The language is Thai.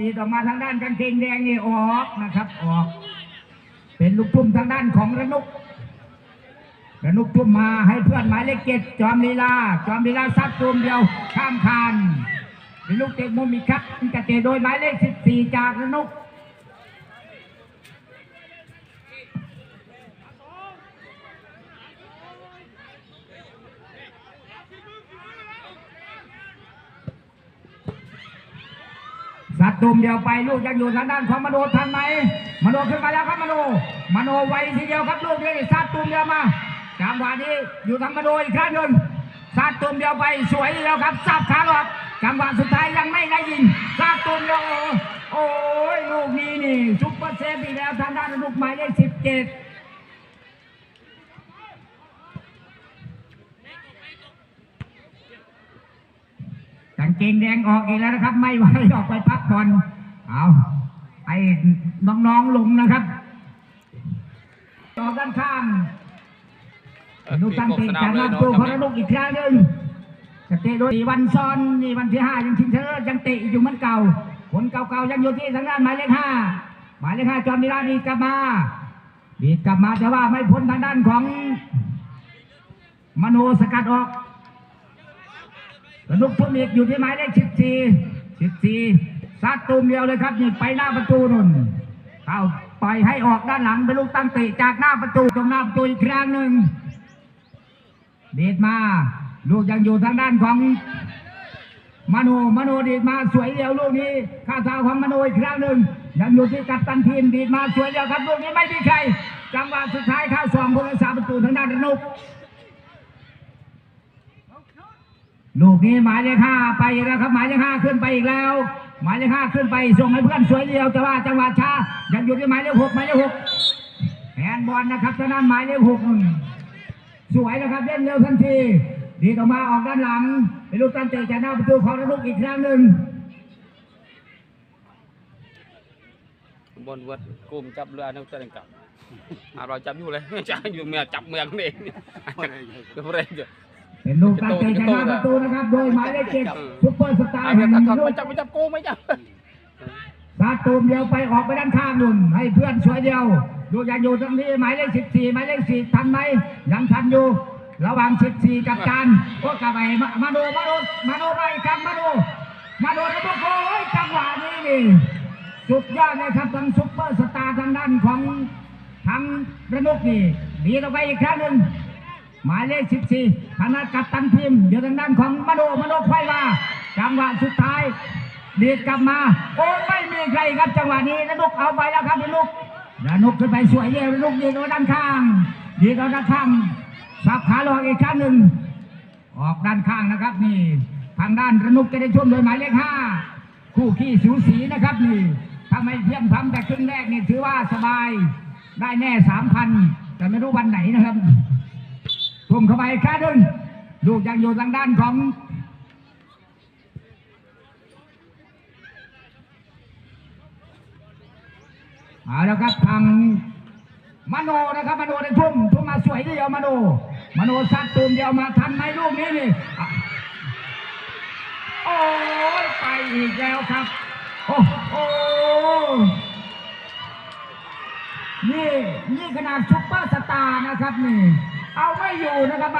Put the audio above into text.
ดีต่อมาทางด้านกางเกงแดงนี่ออกนะครับออก เป็นลูกทุ่มทางด้านของระนุกระนุกทุ่มมาให้เพื่อนหมายเลขเจ็ดจอมลีลาจอมลีลาซัดตูมเดียวข้ามคานเป็นลูกเตะมุมอีกครับกระเตะโดยหมายเลขสิบสี่จากระนุก สัตว์ตุ่มเดียวไปลูกยังอยู่ทางด้านของมโนทันไหมมโนขึ้นมาแล้วครับมโนมโนไวทีเดียวครับลูกนี้สัตว์ตุ่มเดียวมาจังหวะนี้อยู่ทางมโนอีกครั้งหนึ่งสัตว์ตุ่มเดียวไปสวยแล้วครับสับขาหลอกจังหวะสุดท้ายยังไม่ได้ยิงสัตว์ตุ่มเดียวโอ้ยลูกนี้นี่ซุปเปอร์เซฟอีกแล้วทางด้านลูกหมายเลขสิบเจ็ด กาง เกงแดงออกอีกแล้วนะครับ ไม่ไหวออกไปพักผ่อนเอาไอ้น้องๆลงนะครับต่อด้านข้างลูกตั้งเตะจากลำตัวพระลูกอีกครั้งหนึ่งจะเตะโดยสี่วันซ้อนนี่วันที่ห้ายังชิงชนะเลิศยังเตะอยู่เหมือนเก่าผลเก่าๆยังอยู่ที่ทางด้านหมายเลขห้าหมายเลขห้าจอมนิราดีกลับมาดีกลับมาแต่ว่าไม่พ้นทางด้านของมโนสกัดออก นุกทุ่มอีกอยู่ที่หมายเลขสิบสี่สิบสี่ซัดตูมเดียวเลยครับนี่ไปหน้าประตูนุ่นเข้าปล่อยให้ออกด้านหลังเป็นลูกตั้งตะจากหน้าประตูตรงหน้าประตูอีกครั้งหนึ่งเดีดมา ลูกยังอยู่ทางด้านของมโนมโนดีดมาสวยเดียวลูกนี้ข้าท้าของมโนอีกครั้งหนึ่งยังอยู่ที่กัปตันทีมดีดมาสวยเดียวครับลูกนี้ไม่มีใครจังหวะสุดท้ายเข้าสองคนสามประตูทางด้านรนุก ลูกนี้หมายเลขห้าไปอีกแล้วครับหมายเลขห้าขึ้นไปอีกแล้ว หมายเลขห้าขึ้นไปส่งให้เพื่อนสวยเดียวแต่ว่าจังหวะช้ายังอยู่ที่หมายเลขหกหมายเลขหกแอนบอลนะครับทางด้านหมายเลขหกนั่นสวยนะครับเล่นเร็วทันที ดีต่อมาออกด้านหลังเป็นลูกตั้งเตะจากหน้าประตูของระลุกอีกครั้งหนึ่งบนวัดกุมจับเรือนึกจะได้กลับอ่าเราจับอยู่เลยจับอยู่เมียจับเมืองนี่ก็เร่งอยู่ เป็นลูกตั้งเตะจากหน้าประตูนะครับ โดยหมายเลขเจ็ดซุปเปอร์สตาร์อ่าแห่เมียงทักลูไม่กจับไม่จับกูไม่จับซาตูมเดียวไปออกไปด้านข้างนุ่น ให้เพื่อนสวยเดียวดูยังอยู่ตรงนี้หมายเลขสิบสี่หมายเลขสี่ทันไหมยังทันอยู่ ระหว่างสิบสี่กับการโอ้กลับไปมามาดูมาดูมาดูไปครับมาดูมาดูนะพวกโอ้ยจังหวะนี้นี่สุดยอดเลยครับทั้งซุปเปอร์สตาร์ทางด้านของทางระนุกนี่ดีต่อไปอีกครั้งหนึ่ง หมายเลขสิบสี่ธนากัปตันทีมอยู่ทางด้านของมโนมโนไขว้ว่าจังหวะสุดท้ายดีดกลับมา โอ้ไม่มีใครครับจังหวะนี้ระนุกเอาไปแล้วครับระนุกระนุกขึ้นไปสวยเยระนุกดีโดนด้านข้างดีโดนด้านข้างสับขาหลอกอีกครั้งหนึ่งออกด้านข้างนะครับนี่ทางด้านระนุกจะได้ช่วมโดยหมายเลขห้าคู่ขี้สูสีนะครับนี่ถ้าไม่เทียมทำแต่ครึ่งแรกนี่ถือว่าสบายได้แน่สามพันแต่ไม่รู้วันไหนนะครับ ทุ่มเข้าไปคาดึงลูกยังอยู่ทางด้านของเอาละครับทางมโนนะครับมโนในทุ่มทุ่มมาสวยทีเดียวมโนมโนซัดตูมเดียวมาทันไหมลูกนี้นี่โอ้ยไปอีกแล้วครับ โอ้โหนี่นี่ขนาดซุปเปอร์สตาร์นะครับนี่ เอาไม่อยู่นะครับ